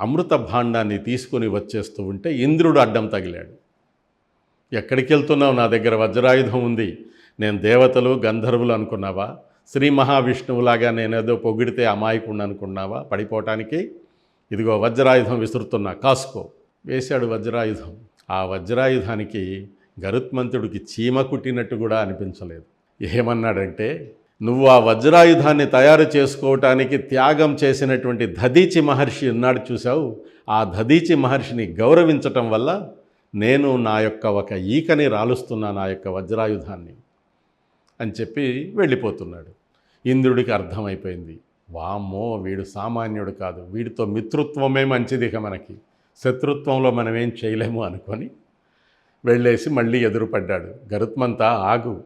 అమృత భాండాన్ని తీసుకుని వచ్చేస్తూ ఉంటే ఇంద్రుడు అడ్డం తగిలాడు. ఎక్కడికి వెళ్తున్నావు నా దగ్గర వజ్రాయుధం ఉంది. నేను దేవతలు గంధర్వులు అనుకున్నావా? శ్రీ మహావిష్ణువులాగా నేనేదో పొగిడితే అమాయకుండా అనుకున్నావా? పడిపోవటానికి? ఇదిగో వజ్రాయుధం విసురుతున్నా. కాసుకో. వేశాడు వజ్రాయుధం. ఆ వజ్రాయుధానికి గరుత్మంతుడికి చీమ కుట్టినట్టు కూడా అనిపించలేదు. ఏమన్నాడంటే నువ్వు ఆ వజ్రాయుధాన్ని తయారు చేసుకోవటానికి త్యాగం చేసినటువంటి దధీచి మహర్షి ఉన్నాడు చూసావు ఆ దధీచి మహర్షిని గౌరవించటం వల్ల నేను నా యొక్క ఒక ఈకని రాలుస్తున్నా నా యొక్క వజ్రాయుధాన్ని అని చెప్పి వెళ్ళిపోతున్నాడు. ఇంద్రుడికి అర్థమైపోయింది. వామ్మో వీడు సామాన్యుడు కాదు. వీడితో మిత్రుత్వమే మంచిది ఇక మనకి. శత్రుత్వంలో మనం ఏం చేయలేము అనుకొని వెళ్ళేసి మళ్ళీ ఎదురుపడ్డాడు. గరుత్మంతా ఆగు.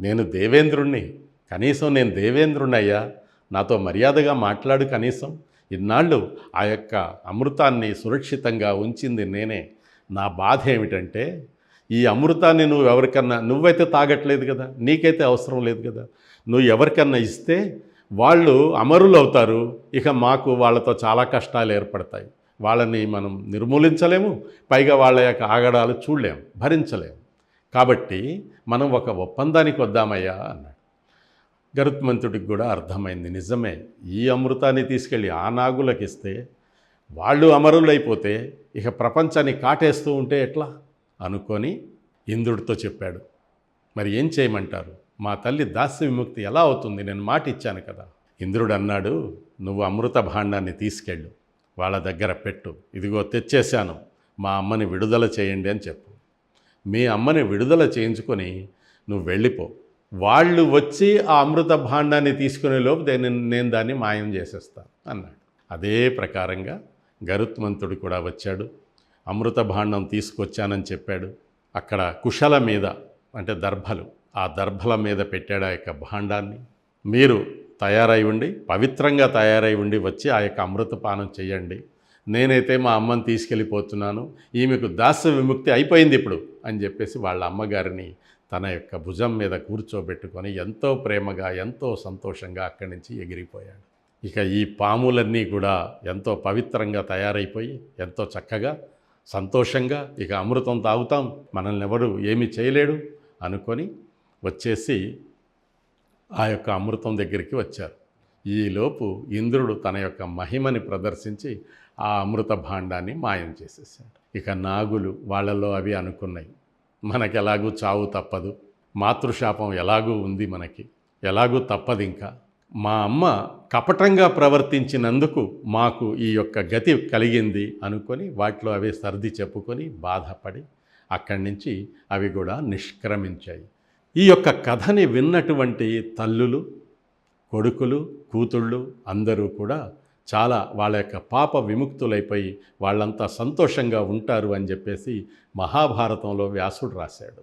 నేను దేవేంద్రుణ్ణి కనీసం నేను దేవేంద్రునయ్యా నాతో మర్యాదగా మాట్లాడు కనీసం. ఇన్నాళ్ళు ఆ యొక్క అమృతాన్ని సురక్షితంగా ఉంచింది నేనే. నా బాధ ఏమిటంటే ఈ అమృతాన్ని నువ్వు ఎవరికన్నా నువ్వైతే తాగట్లేదు కదా నీకైతే అవసరం లేదు కదా. నువ్వు ఎవరికన్నా ఇస్తే వాళ్ళు అమరులు అవుతారు ఇక మాకు వాళ్ళతో చాలా కష్టాలు ఏర్పడతాయి. వాళ్ళని మనం నిర్మూలించలేము. పైగా వాళ్ళ యొక్క ఆగడాలు చూడలేము భరించలేము కాబట్టి మనం ఒక ఒప్పందానికి వద్దామయ్యా అన్నాడు. గరుత్మంతుడికి కూడా అర్థమైంది. నిజమే ఈ అమృతాన్ని తీసుకెళ్ళి ఆ నాగులకు ఇస్తే వాళ్ళు అమరులైపోతే ఇక ప్రపంచాన్ని కాటేస్తూ ఉంటే ఎట్లా? అనుకొని ఇంద్రుడితో చెప్పాడు. మరి ఏం చేయమంటారు? మా తల్లి దాస్య విముక్తి ఎలా అవుతుంది? నేను మాట ఇచ్చాను కదా. ఇంద్రుడు అన్నాడు నువ్వు అమృత భాండాన్ని తీసుకెళ్ళు. వాళ్ళ దగ్గర పెట్టు. ఇదిగో తెచ్చేశాను. మా అమ్మని విడుదల చేయండి అని చెప్పు. మీ అమ్మని విడుదల చేయించుకొని నువ్వు వెళ్ళిపో. వాళ్ళు వచ్చి ఆ అమృత భాండాన్ని తీసుకునే లోపు నేను నేను దాన్ని మాయం చేసేస్తాను అన్నాడు. అదే ప్రకారంగా గరుత్మంతుడు కూడా వచ్చాడు. అమృత భాండం తీసుకొచ్చానని చెప్పాడు. అక్కడ కుశల మీద అంటే దర్భలు ఆ దర్భల మీద పెట్టాడు ఆ యొక్క భాండాన్ని. మీరు తయారై ఉండి పవిత్రంగా తయారై ఉండి వచ్చి ఆ యొక్క అమృతపానం చేయండి. నేనైతే మా అమ్మని తీసుకెళ్ళిపోతున్నాను. ఈమెకు దాస్య విముక్తి అయిపోయింది ఇప్పుడు అని చెప్పేసి వాళ్ళ అమ్మగారిని తన యొక్క భుజం మీద కూర్చోబెట్టుకొని ఎంతో ప్రేమగా ఎంతో సంతోషంగా అక్కడి నుంచి ఎగిరిపోయాడు. ఇక ఈ పాములన్నీ కూడా ఎంతో పవిత్రంగా తయారైపోయి ఎంతో చక్కగా సంతోషంగా ఇక అమృతం తాగుతాం మనల్ని ఎవరు ఏమి చేయలేడు అనుకొని వచ్చేసి ఆ యొక్క అమృతం దగ్గరికి వచ్చారు. ఈలోపు ఇంద్రుడు తన యొక్క మహిమని ప్రదర్శించి ఆ అమృత భాండాన్ని మాయం చేసేసాడు. ఇక నాగులు వాళ్ళలో అవి అనుకున్నాయి. మనకి ఎలాగూ చావు తప్పదు. మాతృశాపం ఎలాగూ ఉంది మనకి. ఎలాగూ తప్పదు ఇంకా. మా అమ్మ కపటంగా ప్రవర్తించినందుకు మాకు ఈ యొక్క గతి కలిగింది అనుకొని వాటిలో అవి సర్ది చెప్పుకొని బాధపడి అక్కడి నుంచి అవి కూడా నిష్క్రమించాయి. ఈ యొక్క కథని విన్నటువంటి తల్లులు కొడుకులు కూతుళ్ళు అందరూ కూడా చాలా వాళ్ళ యొక్క పాప విముక్తులైపోయి వాళ్ళంతా సంతోషంగా ఉంటారు అని చెప్పేసి మహాభారతంలో వ్యాసుడు రాశాడు.